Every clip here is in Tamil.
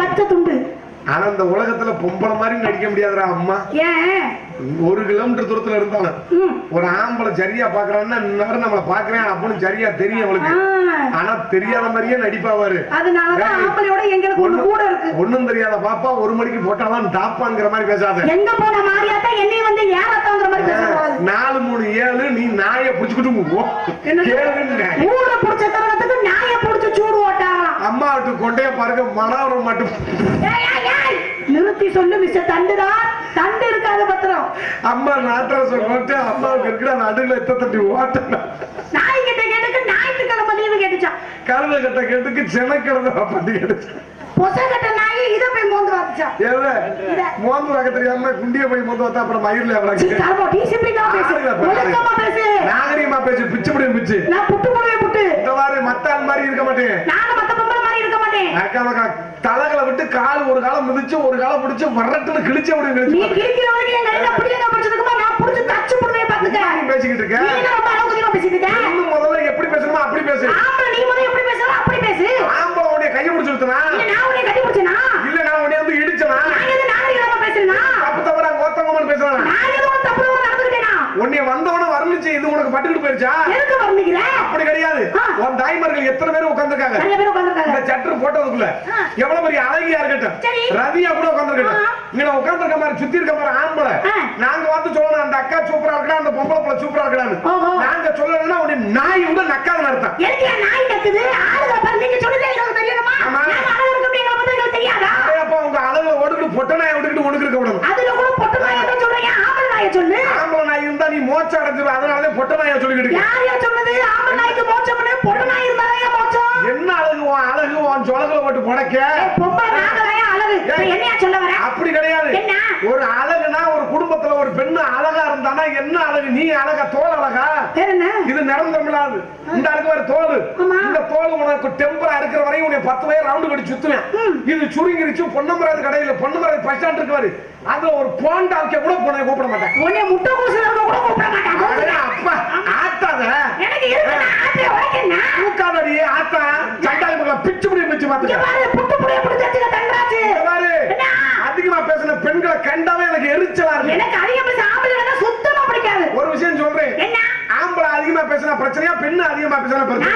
பச்சை துண்டு. ஆனா இந்த உலகத்துல பொம்பளை மாதிரி நடிக்க முடியாதுடா அம்மா. ஏன்? ஒரு கிலோமீட்டர் தூரத்துல இருந்தாலும். ஒரு ஆம்பளை சரியா பாக்குறான்னா இன்னொரு நம்மள பாக்குறேன் அப்படின்னு சரியா தெரியும் அவளுக்கு. ஆனா தெரியாத மாதிரியே நடிப்பாவாரு. ஒண்ணும் தெரியாத பாப்பா ஒரு மணிக்கு போட்டாதான் டாப்பாங்கிற மாதிரி பேசாத. எங்க போன மாறியாத்தா என்னைய வந்து ஏறத்தாங்கிற மாதிரி பேசக்கூடாது நாலு மூணு ஏழு நீ நாயை புடிச்சுக்கிட்டு ஓ. அம்மா விட்டு கொண்டே பாருங்க மனோரம் மட்டும். நிறுத்தி சொல்லு மிஸ்டர் தண்டுடா. தண்டு இருக்காத பத்திரம். அம்மா நாட்டை சொல்லிட்டு அம்மாவுக்கு இருக்கிற நடுவில் எத்த தட்டி ஓட்டணும். நாய் கிட்ட கேட்டுக்கு ஞாயிற்றுக்கிழமை லீவு கேட்டுச்சான் கழுத கட்ட கேட்டுக்கு செனக்கிழந்த பட்டி கேட்டுச்சு? பொச கட்ட நாய் இதை போய் மோந்து ஏவே இத. மோந்து வைக்க தெரியாம குண்டிய போய் மோந்து வந்தா அப்புறம் மயிர்ல எவ்வளவு discipline-ஆ பேசு. ஒழுக்கமா பேசு. நாகரிகமா பேசு பிச்சு முடியும் பிச்சு. நான் புட்டு போடுவேன் புட்டு. இந்த மாதிரி மத்த ஆள் மாதிரி இருக்க மாட்டேன். நானும் மத்த தலைகளை விட்டு கால் ஒரு காலம் மிதிச்சு ஒரு காலம் பிடிச்சு வரட்டுன்னு கிழிச்ச நீ கிழிச்சு கிறுக்கிற வரைக்கும் என் கையில பிடிங்க பிடிச்சதுக்குமா நான் புடிச்சு தச்சு போடுவேன் பாத்துக்க. நீ பேசிக்கிட்டு இருக்க நீ ரொம்ப அதிகமா பேசிட்டு இருக்க? இன்னும் முதல்ல எப்படி பேசணுமோ அப்படி பேசு ஆம்பளை நீ முதல்ல எப்படி பேசுறோ அப்படி பேசு. ஆம்பளை உடைய கையை பிடிச்சிருத்தனா இல்ல, நான் உன்னை கட்டி பிடிச்சேனா? இல்ல நான் உடைய வந்து இடிச்சனா நான் எது நாகரிகமா பேசுறேனா? தப்பு தவறா கோத்தவங்கன்னு பேசுறான் நான் எதுவும் தப்பு தப்பா நடந்துக்கிட்டேனா? உன்னைய வந்தவன வர்ணிச்சு இது உனக்கு பட்டுக்கிட்டு போயிருச்சா? அப்படி கிடையாது ஆ. உன் தாய்மார்கள் எத்தனை பேர் உட்கார்ந்திருக்காங்க நிறைய பேர் உட்கார்ந்திருக்காங்க. இந்த சட்டர் போட்டதுக்குள்ள ஆ. எவ்வளவு பெரிய அழகியா இருக்கட்டும் சரி. ரதியா கூட உட்கார்ந்திருக்கட்டும் ஆ. இங்க உட்கார்ந்திருக்க மாதிரி சுத்தி இருக்க மாதிரி ஆம்பளை ஆ. நாங்க வந்து சொல்லணும் அந்த அக்கா சூப்பரா இருக்கா அந்த பொம்பளை பிள்ளை சூப்பரா இருக்கான்னு ஓஹோ. நாங்க சொல்லணும்னா உடைய நாய் விட நக்காத அர்த்தம் எதுக்கு என் நாய் கத்துது? ஆளுக பாரு, நீங்க சொன்னதே எங்களுக்கு தெரியணுமா? ஆமா. நாங்க அழகா இருக்கோம்னு எங்களை பத்தி எங்களுக்கு தெரியாதா? அப்ப உங்க அழகு ஒடுக்கிட்டு பொட்ட நாயை ஒடுக்கிட்டு ஒடுக்கு இருக்க விடணும் அதுல கூட பொட்டு நாயை சொல்றீங்க, ஆம்பளை நாயை சொல்லு. ஆம்பளை நாய் இருந்தா நீ மோச்சம் அடைஞ்சிரு அதனாலதான் பொட்ட நாயை சொல்லிக்கிட்டு இருக்க. யார் யார் சொன்னது? ஆம்பளை நாய்க்கு மோட்சம்னு, பொட்டு நாய் இருந்தாதான் ஏன் மோட்சம்? என்ன அழகு உன் அழகு உன் சொலகுல போட்டு புடைக்க? அப்படி கிடையாது? ஒரு அழகுனா ஒரு குடும்பத்துல ஒரு பெண்ணு அழகா இருந்தானா என்ன அழகு? நீ அழகா தோல் அழகா? பேர்? இது நிரந்தரமில்லாது. இந்த அழகு வேற தோல். இந்த தோல் உனக்கு டெம்பரா இருக்கிற வரையும் உன்னை பத்து வயது ரவுண்டு கட்டி சுத்துவேன். இது சுருங்கிருச்சு பொன்னமராது கடையில பொன்னமராது பஸ் ஸ்டாண்ட் இருக்கு பாரு அதுல ஒரு போண்டா வைக்க கூட போன கூப்பிட மாட்டேன். உன்னை முட்டைக்கோசுல இருக்க கூட கூப்பிட மாட்டாங்க. அடடே, அப்பா ஆத்தாத எனக்கு இருக்கு, நான் ஆசை, உனக்கு என்ன? தூக்காதடி ஆத்தா சண்டாளி மகளை பிச்சு முடியும் பிச்சு இங்க பாத்துக்க பாரு, புட்டு புடிய புடிச்சு வச்சுக்க, தங்கராஜு. இங்க பாரு என்ன? அதிகமா பேசின பெண்களை கண்டாவே எனக்கு எரிச்சலா இருக்கு. எனக்கு அதிகம் பேச ஆம்பளைங்கன்னா சுத்தமா பிடிக்காது ஒரு விஷயம் சொல்றேன் என்ன ஆம்பளை அதிகமா பேசினா பிரச்சனையா? பெண்ணு அதிகமா பேசினா பிரச்சனை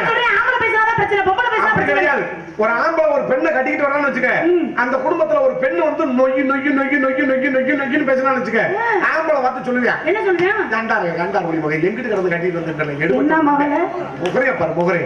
கிடையாது. ஒரு ஆம்பளை ஒரு பெண்ணை கட்டிக்கிட்டு வரான்னு வச்சுக்க அந்த குடும்பத்துல ஒரு பெண்ணு வந்து நொய்யு நொய்யு நொய்யு நொய்யு நொய்யு நொய்யு நொய்யுன்னு பேசினான்னு வச்சுக்க ஆம்பளை பார்த்து சொல்லுவியா? என்ன சொல்றேன் கண்டாரு கண்டாரு ஒரு மகன் எங்கிட்டு கிடந்து கட்டிட்டு வந்துட்டேன் மகளே? முகரைய பாரு முகரை.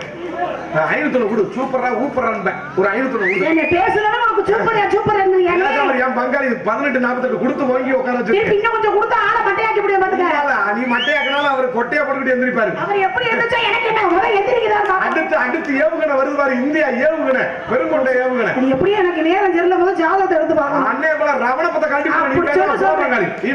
ஐநூத்தி கொடு சூப்பரா ஊப்பரான் ஒரு ஐநூத்தி கொடு. என்ன பேசுறதா உனக்கு சூப்பரா சூப்பர் இல்லாதவர் என் பங்காளி பதினெட்டு நாற்பத்தெட்டு கொடுத்து வாங்கி உட்கார இன்னும் கொஞ்சம் கொடுத்தா ஆளை மட்டையாக்கி பாத்துக்க நீ மட்டையாக்கினாலும் அவர் கொட்டையா போட்டுக்கிட்டு எந்திரிப்பாரு. எப்படி இருந்துச்சா எனக்கு என்ன முதல்ல எந்திரிக்கிறார் அடுத்து அடுத்து ஏவுகணை வருது பாரு இந்தியா ஏவுகணை பெருங்கொண்ட ஏவுகணை. அது எப்படி எனக்கு நேரம் தெரியல போது ஜாதகத்தை எடுத்து பார்க்கணும். அண்ணே போல ரவணப்பத்த காட்டி போ, நீ பேசாம. நீ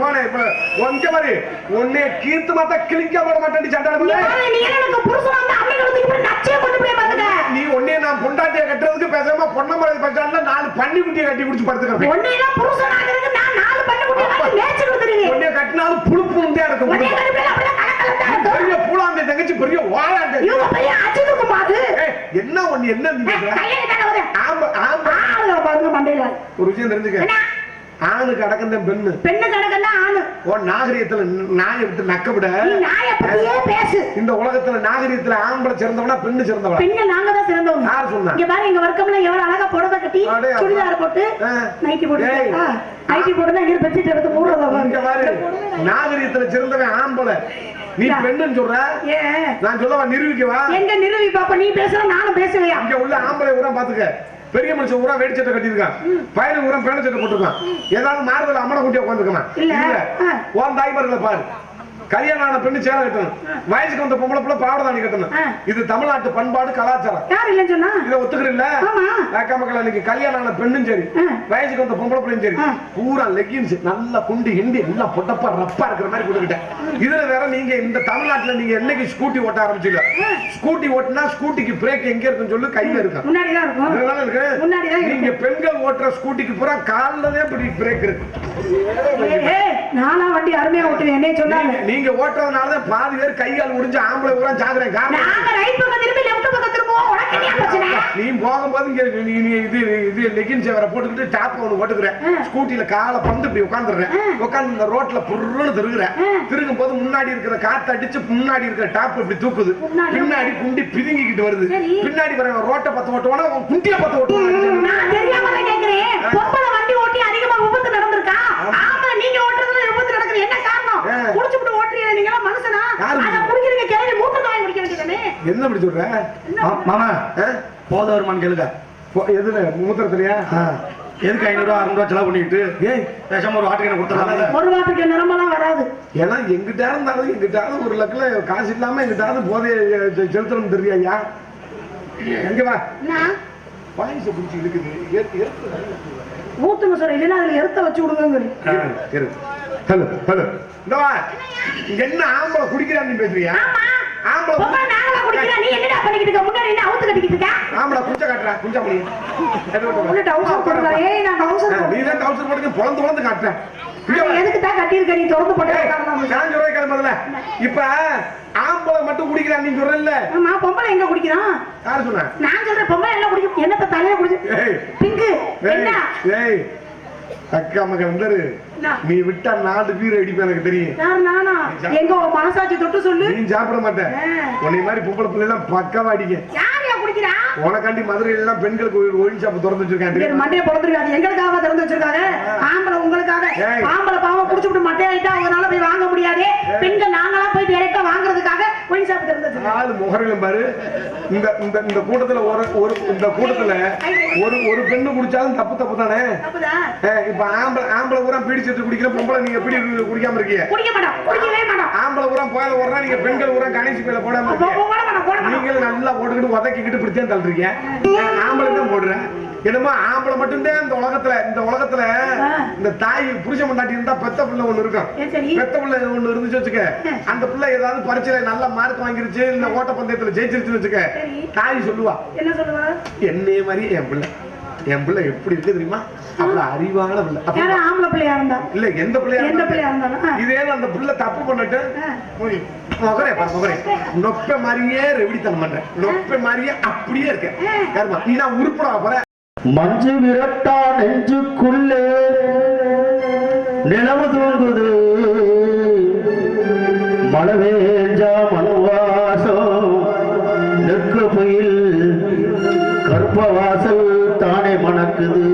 போனே இப்ப உங்க மாதிரி உன்னை கீர்த்து மாத்தா கிழிக்க போட மாட்டேன் சட்டாளி நீ நீ எனக்கு புருஷன் வந்து நச்சே கொண்டு போய் பாத்துக்க நீ உன்னைய நான் பொண்டாட்டிய கட்டுறதுக்கு பேசாம பொன்னமலை பச்சான்ல நாலு பன்னி குட்டியை கட்டி பிடிச்சு படுத்துக்கிறேன் உன்னையெல்லாம் புருஷன் ஆகிறதுக்கு நான் நாலு பண்ணு மேய்ச்சி கொடுத்துருவேன் கட்டினாலும் புழுப்பு உண்டே இருக்கும் தங்கச்சி பெரிய இவங்க பையன் ஏய், என்ன ஒண்ணு என்ன நீ பேசுற? கையை தானே வருது ஆம்பா ஆம்பா ஆளுங்க பாருங்க மண்டையில. ஒரு விஷயம் தெரிஞ்சுக்க. ஆணுக்கு அடக்கம் பெண்ணு. பெண்ணு கணக்கன்னா ஆணு. உன் நாகரிகத்துல நாயை விட்டு நக்க விட. நீ நாய பத்தியே பேசு. இந்த உலகத்துல நாகரிகத்துல ஆம்பளை சிறந்தவனா பெண்ணு சிறந்தவனா பெண்ணு நாங்க தான் சிறந்தவங்க. யார் சொன்னா? இங்க பாரு எங்க வர்க்கம்ல எவ்வளவு அழகா புடவை கட்டி. சுடிதார் போட்டு. நைட்டி போட்டு நைட்டி போட்டு தான் இங்க பெட்ஷீட் எடுத்து மூடுறதா நாகரிகத்துல சிறந்தவன் ஆம்பளை. நீ. பெண்ணுன்னு சொல்ற? நான் சொல்லவா நிரூபிக்கவா எங்க நிறுவி பாப்பா? நீ பேசுற நானும் பேசுவையா? இங்க உள்ள ஆம்பளை ஊரா பாத்துக்க. பெரிய மனுஷன் ஊரா வேடி சட்டை கட்டியிருக்கான். பையனுக்கு ஊரா பேன சட்டை போட்டிருக்கான். ஏதாவது மாறுதல்? அம்மனை கூட்டி உட்காந்துருக்கான் இல்ல. உன் தாய்மார்களை பாரு. கல்யாணம் ஆன பெண்ணு சேலை கட்டணும். வயசுக்கு வந்த பொம்பளை பிள்ளை பாவாடை தாணி கட்டணும். இது தமிழ்நாட்டு பண்பாடு கலாச்சாரம். யார் இல்லைன்னு சொன்னா? இதை ஒத்துக்கிறீல்ல ஆமா. அக்கா மக்கள் அன்னைக்கு கல்யாணம் ஆன பெண்ணும் சரி. வயசுக்கு வந்த பொம்பளை பிள்ளையும் சரி. பூரா லெகின்ஸ் நல்லா குண்டு ஹிண்டி எல்லாம் பொட்டப்பா ரப்பா இருக்கிற மாதிரி கொடுக்கிட்டேன் இதுல வேற நீங்க இந்த தமிழ்நாட்டுல நீங்க என்னைக்கு ஸ்கூட்டி ஓட்ட ஆரம்பிச்சீங்க ஸ்கூட்டி ஓட்டினா ஸ்கூட்டிக்கு பிரேக் எங்க இருக்குன்னு சொல்லி கையில இருக்கும் முன்னாடி தான் இருக்கும். இதெல்லாம் இருக்கு. முன்னாடி தான் நீங்க பெண்கள் ஓட்டுற ஸ்கூட்டிக்கு பூரா கால்லதான் இப்படி பிரேக் இருக்கு. நானா வண்டி அருமையா ஓட்டுவேன் என்னைய சொன்னாங்க. நீங்க- நீங்க ஓட்டுறதுனாலதான் பாதி பேர் கையால் முடிஞ்சு ஆம்பளை பூரா ஜாகுறேன் காரணம் நாங்க ரைட் பக்கம் திரும்பி லெஃப்ட் பக்கம் திரும்ப போவோம். உனக்கு என்ன பிரச்சனை? நீ போகும்போது இங்க நீ நீ இது இது லெகின் சேவரை போட்டுக்கிட்டு டாப் ஒன்று போட்டுக்கிறேன். ஸ்கூட்டில காலை பந்து இப்படி உட்காந்துடுறேன் உட்காந்து இந்த ரோட்ல புருன்னு திருகுறேன். திருகும் போது முன்னாடி இருக்கிற காத்து அடிச்சு முன்னாடி இருக்கிற டாப் இப்படி தூக்குது. பின்னாடி குண்டி பிதுங்கிக்கிட்டு வருது. பின்னாடி வர ரோட்டை பத்த ஓட்டுவானா? குண்டிய பத்த ஓட்டுவானா? தெரியாம தான் கேக்குறேன். பொம்பளை வண்டி ஓட்டி அதிகமா விபத்து நடந்திருக்கா ஆமா நீங்க ஓட்டுறதுல விபத்து நடக்குது என்ன காரணம் ஆ. குடிச்சுட்டு ஓட்டுறீங்க நீங்க எல்லாம் மனுஷனா யாரு அத குடிக்கிறீங்க கிளம்பி மூத்த தாய் குடிக்க வேண்டியதானே என்ன இப்படி சொல்ற? மாமா? போத வருமானு கேளுங்க. எதுல மூத்திரத்திலயா எதுக்கு ஐநூறு ரூபா அறுநூறு ரூபா செலவு பண்ணிட்டு ஏய். பேசாம ஒரு வாட்டுக்கு கொடுத்துடலாம்ல? ஒரு வாரத்துக்கு நிறமெல்லாம் வராது. ஏன்னா எங்கிட்ட இருந்தாலும் எங்கிட்டாவது ஒரு லக்கில காசு இல்லாம எங்கிட்டாவது போதைய செலுத்தணும் தெரியா எங்க வா. என்ன? பாயச குடிச்சு ஏத்து. ஊத்துங்க சார் இல்லைன்னா அதுல எருத்த வச்சு விடுங்க. ஹலோ ஹலோ இந்த என்ன ஆம்பளை குடிக்கிறான்னு பேசுறியா? ஆமா. ஆம்பளை பொம்பளை நாங்களா குடிக்கிறோம் நீ என்னடா பண்ணிக்கிட்டு இருக்க முன்னாடி என்ன அவுத்து கட்டிக்கிட்டு இருக்க ஆம்பளை குஞ்ச காட்டுறா குஞ்சா மணி உள்ள டவுசர் போடுறா ஏய் நான் டவுசர் நீ தான் டவுசர் போட்டு பொழந்து பொழந்து காட்டுறேன் இங்க வா. எதுக்கு தான் கட்டியிருக்க? நீ திறந்து போட்டு ஏய், காரணம் நான் சொல்றேன் கேளு முதல்ல. இப்ப ஆம்பளை மட்டும் குடிக்கிறான் நீ சொல்றல்ல. ஆமா பொம்பளை எங்க குடிக்கிறான் யாரு சொன்ன? நான் சொல்றேன் பொம்பளை எல்லாம் குடிக்கும். என்னத்த தலைய குடிச்சு ஏய் பிங்கு என்ன ஏய் ஏய் அக்கா மகன்? நீ. விட்டா நாலு பீர் அடிப்பேன் எனக்கு தெரியும். எங்க மனசாட்சி தொட்டு சொல்லு. நீ சாப்பிட மாட்டேன். உன்னை மாதிரி பொம்பளை பிள்ளை எல்லாம் பக்காவா அடிக்க. யார் யா குடிக்கிறா உனக்காண்டி மதுரையில எல்லாம் பெண்களுக்கு ஒயின் ஷாப் திறந்து வச்சிருக்காங்க. மண்டைய பொழந்துருக்காது எங்களுக்காக திறந்து வச்சிருக்காங்க? ஆம்பளை உங்களுக்காக. ஆம்பளை பாவம் குடிச்சுட்டு மட்டையாயிட்டா அவங்களால போய் வாங்க முடியாது. பெண்கள் நாங்களா போய் டைரக்டா வாங்குறதுக்காக ஒயின் ஷாப் திறந்து வச்சிருக்காங்க. நாலு முகரையிலும் பாரு. இந்த இந்த இந்த கூட்டத்துல ஒரு ஒரு இந்த கூட்டத்துல ஒரு ஒரு பெண்ணு குடிச்சாலும் தப்பு தப்பு தானே? இப்ப ஆம்பளை ஆம்பளை பூரா பீடிச்சிட்டு குடிக்கிற பொம்பளை நீங்க எப்படி குடிக்காம இருக்கீங்க குடிக்க மாட்டோம். குடிக்கவே மாட்டோம். ஆம்பளை பூரா போயில ஓடுறா நீங்க பெண்கள் பூரா கணேசி பேல போடாம போட போட நீங்களும் நல்லா போட்டுக்கிட்டு உதக்கிக்கிட்டு இப்படித்தான் தள்ளுறீங்க நான் ஆம்பளை தான் போடுறேன். என்னமோ ஆம்பளை மட்டும்தான் இந்த உலகத்துல இந்த உலகத்துல. இந்த தாய் புருஷ மண்டாட்டி இருந்தா பெத்த பிள்ளை ஒண்ணு இருக்கும். ஏன் சரி. பெத்த பிள்ளை ஒண்ணு இருந்துச்சு வச்சுக்க. அந்த பிள்ளை ஏதாவது பரீட்சையில நல்ல மார்க் வாங்கிருச்சு இல்ல ஓட்ட பந்தயத்துல ஜெயிச்சிருச்சுன்னு வச்சுக்க. தாய் சொல்லுவா. என்ன சொல்லுவா? என்னைய மாதிரி என் பிள்ளை. என் பிள்ளை எப்படி இருக்கு தெரியுமா? அவ்வளவு அறிவான பிள்ளை. ஆம்பளை பிள்ளையா இருந்தா? இல்ல எந்த பிள்ளையா எந்த பிள்ளையா இருந்தாலும் ஆ. இதே அந்த பிள்ளை தப்பு பண்ணிட்டு முகரே பா முகரே நொப்ப மாதிரியே ரெவடித்தனம் பண்றேன். நொப்ப மாதிரியே அப்படியே இருக்கேன். யாருமா நீ நான் உருப்படா போற. மஞ்சு விரட்டா நெஞ்சுக்குள்ளே நிலவு தூங்குது. மழை வேஞ்சா மனுவாசம் நெற்க புயல் கற்ப வாசல் தானே மணக்குது.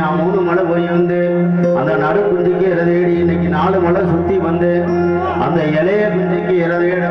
நான் மூணு மலை போய் வந்து அந்த நடு குஞ்சுக்கு இறதேடி. இன்னைக்கு நாலு மலை சுத்தி வந்து அந்த இலைய குஞ்சுக்கு இறதேட.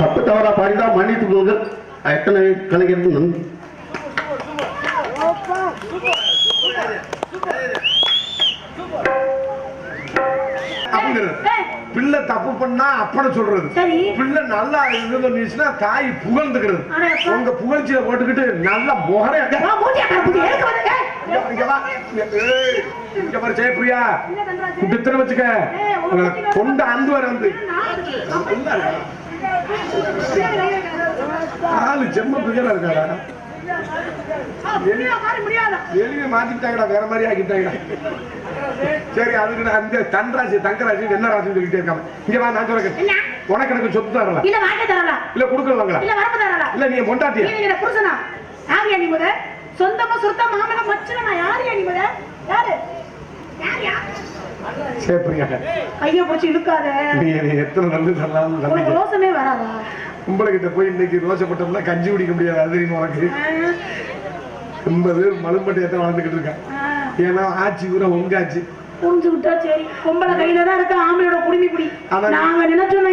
தப்பு தவறா பாடிதான் மன்னித்துக் கொள்ளுங்கள் எத்தனை கலைஞருக்கு நன்றி பிள்ளை தப்பு பண்ணா அப்பனை சொல்றது. சரி. பிள்ளை நல்லா இது பண்ணிச்சுன்னா தாய் புகழ்ந்துக்கிறது. உங்க புகழ்ச்சியை போட்டுக்கிட்டு நல்ல முகரே ஜெயப்பிரியா? குடுத்துன்னு வச்சுக்க. கொண்டு அந்து வர வந்து. ஆளு செம்ம பிகரா இருக்காடா? எளிமை மாத்திட்டாங்கடா வேற மாதிரி ஆக்கிட்டாங்கடா. சரி அதுக்கு அந்த தன்ராசி தங்கராசி என்ன ராசின்னு சொல்லிட்டே இருக்காம இங்க வா நான் சொல்றேன் என்ன? உனக்கு எனக்கு சொத்து தரல. இல்ல வாங்க தரலா. இல்ல கொடுக்கலாங்களா இல்ல வரப்பு தரலா. இல்ல நீ என்ன புருஷனா? யார் நீ முத சொந்தமா சுத்தமா மாமன மச்சனா யார் நீ முத யாரு? யார் சரி பிரியா கைய பிடிச்சி இழுக்காத. நீ எத்தனை நல்லது தரலாம் ரோசமே வராதா? கும்பல கிட்ட போய் இன்னைக்கு கஞ்சி குடிக்க முடியாது அது உனக்கு? எண்பது மலும்பட்டி எத்தனை வளர்ந்துக்கிட்டு இருக்கான் ஏன்னா ஆட்சி கூட உங்க ஆட்சி. புரிஞ்சுக்கிட்டா சரி பொம்பளை கையில தான் இருக்க குடுமி ஆனா- நாங்க நினைச்சோம்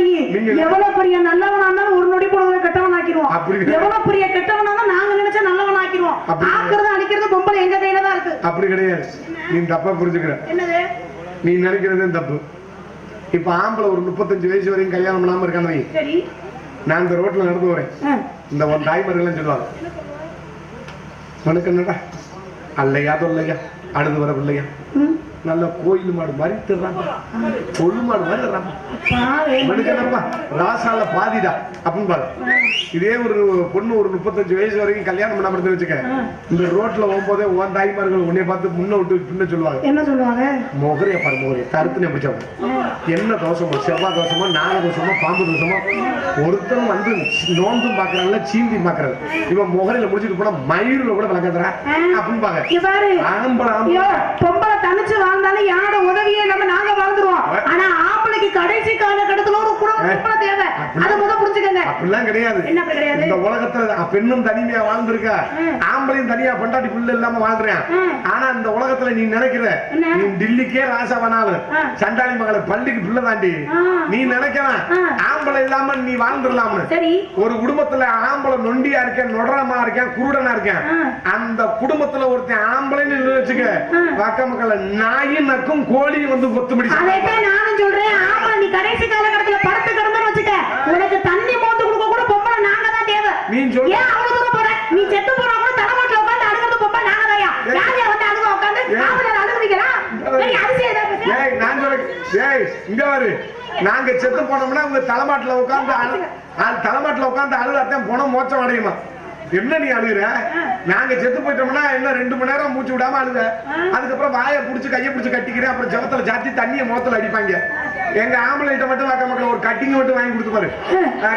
எவ்வளவு பெரிய நல்லவனா இருந்தாலும் ஒரு நொடி பொழுதுல கெட்டவன் ஆக்கிடுவோம். எவ்வளவு பெரிய கெட்டவனா நாங்க நினைச்சா நல்லவன் ஆக்கிடுவோம். ஆக்குறது அடிக்கிறது பொம்பளை எங்க கையில தான் இருக்கு. அப்படி கிடையாது. நீ தப்பா புரிஞ்சுக்கிற. என்னது? நீ நினைக்கிறதே தப்பு. இப்ப ஆம்பளை ஒரு முப்பத்தஞ்சு வயசு வரைக்கும் கல்யாணம் பண்ணாம இருக்கானு வை. சரி. நான் இந்த ரோட்ல நடந்து வரேன். இந்த உன் தாய்மார்கள் சொல்லுவாங்க. உனக்கு என்னடா? அல்லையா தொல்லையா? அழுது வர பிள்ளையா. நல்ல கோயில் மாடு மாதிரி திருறாங்க. கொள்ளு மாடு மாதிரி ராசால பாதிடா அப்படின்னு பாரு. இதே ஒரு பொண்ணு ஒரு முப்பத்தஞ்சு வயசு வரைக்கும் கல்யாணம் பண்ணாம இருந்து வச்சுக்க இந்த ரோட்ல போகும்போதே உன் தாய்மார்கள் உன்னை பார்த்து முன்ன விட்டு பின்ன சொல்லுவாங்க. என்ன சொல்லுவாங்க? முகரைய பாரு முகரைய. தருத்துனே பிடிச்சவங்க என்ன தோஷமோ? செவ்வாய் தோஷமோ? நாக தோஷமோ? பாம்பு தோஷமோ? ஒருத்தன் வந்து நோந்தும் பாக்குறாங்கல்ல சீந்தி பாக்குறது இவன் முகரையில முடிச்சிட்டு போனா மயிரில் கூட விளக்கத்துறா. அப்படின்னு பாக்க ஆம்பளை ஆம்பளை. வாழ்ந்தாலும் யாரோட உதவியே இல்லாம நாங்க வாழ்ந்துருவோம். ஆனா ஆம்பளைக்கு கடைசி காலகட்டத்துல ஒரு குடும்பம் தேவை அதை முத புரிஞ்சுக்கங்க அப்படிலாம் கிடையாது என்ன அப்படி கிடையாது? இந்த உலகத்துல பெண்ணும் தனிமையா வாழ்ந்திருக்கா. ஆம்பளையும் தனியா பொண்டாட்டி புள்ள இல்லாம வாழ்றேன். ஆனா இந்த உலகத்துல நீ நினைக்கிற? நீ டில்லிக்கே ராசாவனாலும் ஆ. சண்டாளி மகளை பள்ளிக்கு பிள்ளை தாண்டி. நீ நினைக்கலாம் ஆ. ஆம்பளை இல்லாம நீ வாழ்ந்துடலாம்னு சரி ஒரு குடும்பத்துல ஆம்பளை நொண்டியா இருக்கேன் நொடரமா இருக்கேன் குருடனா இருக்கேன். அந்த குடும்பத்துல ஒருத்தன் ஆம்பளைன்னு வச்சுக்க ஆ. வாக்க மக்கள் நாயும் நக்கும் கோழியும் வந்து அதைத்தான் நானும் சொல்றேன் ஆமா நீ கடைசி காலகட்டத்துல படுத்து கிடந்தன்னு வச்சுக்க உனக்கு தண்ணி மோந்து கொடுக்க கூட பொம்பளை நாங்க தான் தேவை நீ சொல்லு. ஏன் அவ்வளவு தூரம் போற நீ செத்து போனா கூட தலைமாட்டில் உட்காந்து அழுகிறது பொம்பளை நாங்க தாயா ஏய். யாரையா வந்து அழுக உட்காந்து ஏய். ஆம்பளை அழுக வைக்கலாம் ஏய், அதிசயம் ஏதாவது பேசு. ஏய் நான் சொல்ல ஏய் இங்க பாரு நாங்க செத்து போனோம்னா உங்க தலைமாட்டுல அ- தலைமாட்டுல உட்கார்ந்து அழுதாத்தான் போனோம் மோச்சம் அடையுமா என்ன நீ அழுகுற? நாங்க செத்து போயிட்டோம்னா என்ன ரெண்டு மணி நேரம் மூச்சு விடாம அழுத. அதுக்கப்புறம் வாயை புடிச்சு கையை புடிச்சு கட்டிக்கிறேன் அப்புறம் ஜபத்துல ஜாத்தி தண்ணிய மோத்தல அடிப்பாங்க. எங்க ஆம்பளைட்ட மட்டும் வாக்க மக்கள் ஒரு கட்டிங் மட்டும் வாங்கி கொடுத்து பாரு.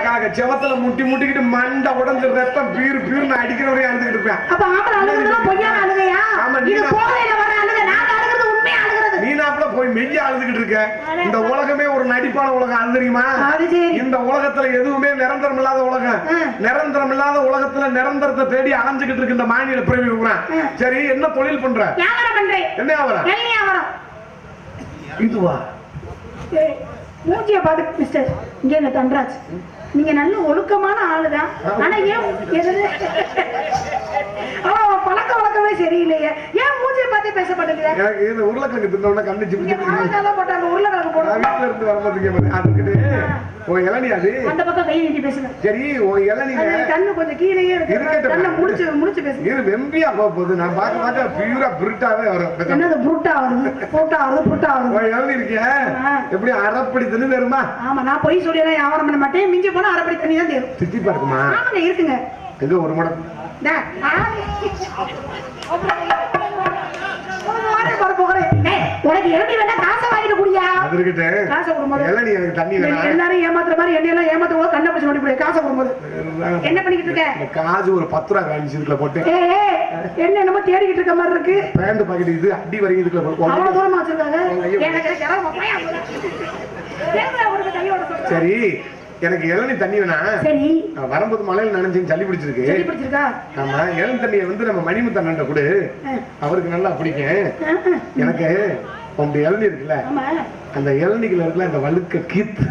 காக்க செவத்துல முட்டி முட்டிக்கிட்டு மண்டை உடஞ்சு ரத்தம் பீரு பீருன்னு அடிக்கிறவரையும் அழுதுகிட்டு இருப்பேன். ஆமா, இது நீதான். போதையில வர அழுக நாங்க அழுகிறது உண்மையா அழுகிறது நீ நாப்புல போய் மெய்ய அழுதுகிட்டு இருக்க? இந்த உலகமே ஒரு நடிப்பான உலகம் அது தெரியுமா. இந்த உலகத்துல எதுவுமே நிரந்தரம் இல்லாத உலகம். நிரந்தரம் இல்லாத உலகத்துல நிரந்தரத்தை தேடி அலைஞ்சுகிட்டு இருக்கு இந்த மாநில பிறவி. சரி என்ன தொழில் பண்ற? என்ன வியாபாரம்? இதுவா? மூஞ்சிய பாரு மிஸ்டர் இங்க இந்த தன்ராஜ்? நீங்க நல்ல ஒழுக்கமான ஆளுதான். ஆனா ஏன் பழக்க வழக்கமே சரியில்லையே. ஏன் மூஞ்சிய பார்த்தே பேச மாட்டேங்கிற எனக்கு இந்த உருளைக்கிழங்கு தின்னோட கண்ணு வாழைக்காலாம் போட்டாங்க உருளைக்கிழங்கு நான் போடுறாங்க வீட்டுல இருந்து வரும்போதுக்கு அதுக்கிட்டு உன் இளநீ அது? அந்த பக்கம் கை நீட்டி பேசுங்க. சரி உன் இளநீல அது கண்ணு கொஞ்சம் கீழேயே இருக்கு. கண்ணை முடிச்சு முடிச்சு பேசுங்க. இது வெம்பியா போக போகுது. நான் பார்க்க பார்க்க பியூரா பிரிட்டாவே வரும். என்னது புருட்டா வருது? புருட்டா வருது புருட்டா வருது. இளநீ இருக்கிய. எப்படி அரைப்படி தின்னு தருமா ஆமா நான் பொய் சொல்லி எல்லாம் வியாபாரம் பண்ண மாட்டேன். மிஞ்சி போனா அரைப்படி தண்ணி தான் தேரும். திட்டிப்பா இருக்குமா ஆமாங்க இருக்குங்க. எங்க ஒரு முடம்? டா, ஆ. வாரேன் பாரு, போகிறேன். டேய், உனக்கு இளநீ வேணா காசை வாங்கிட்டு குடியா? அது இருக்கட்டு காசை கொடுக்கும்போது. இளநீ எனக்கு தண்ணி நீங்க வேணாம் எல்லாரும் ஏமாத்துற மாதிரி என்னையெல்லாம் ஏமாத்துற போது கண்ணை பிடிச்சு நோண்டி போடு, காசை கொடுக்கும்போது. என்ன பண்ணிக்கிட்டு இருக்க? காசு ஒரு பத்து ரூபா போட்டு. என்ன என்னமோ தேடிக்கிட்டு இருக்க மாதிரி இருக்கு. பேண்ட் பாக்கெட் இது அடி வரைக்கும் போட்டு அவ்வளவு தூரமா வச்சிருக்காங்க. எனக்கு போயா சொல்றேன். சரி. எனக்கு இளநீ தண்ணி வேணாம் சரி. வரும்போது மழையில நினைச்சு சளி பிடிச்சிருக்கு. சரி பிடிச்சிருக்கா? ஆமா இளநீ தண்ணியை வந்து நம்ம மணிமுத்தண்ணன் கொடு. அவருக்கு நல்லா பிடிக்கும். எனக்கு உங்க இளநீ இருக்குல்ல அந்த இளநீக்குள்ள இருக்குல்ல அந்த வழுக்க கீத்து.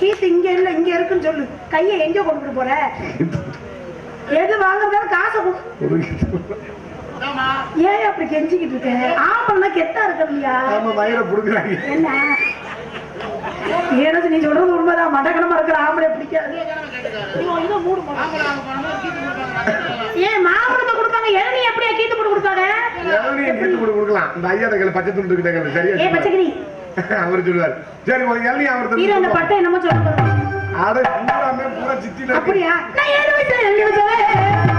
கீத்து இங்க இல்ல இங்க இருக்குன்னு சொல்லு. கையை எங்க கொண்டு போற? எது வாங்குறதாலும் காசை கொடு. ஏன் அப்படி கெஞ்சிக்கிட்டு இருக்க? ஆம்பளை கெத்தா இருக்க இல்லையா? ஆமா மயிரை புடுங்குறாங்க. என்ன? எனக்கு நீ சொல்றது உண்மைதான். மடக்கணமா இருக்கிற ஆம்பளை பிடிக்காது. ஏன் மாம்பழத்தை கொடுப்பாங்க. இளநீ எப்படியா கீத்து போட்டு கொடுப்பாங்க? இளநீ கீத்து போட்டு கொடுக்கலாம். இந்த ஐயா தகவல் பச்சை துண்டு கிட்ட சரியா ஏ. பச்சைக்கிரி அவர் சொல்லுவார். சரி உனக்கு இளநீ அவர் இரு அந்த பட்டை என்னமோ சொல்லுங்க அட பூராமே பூரா இருக்கு. அப்படியா? நான் ஏழு வயசுல எழுதி வச்சேன்.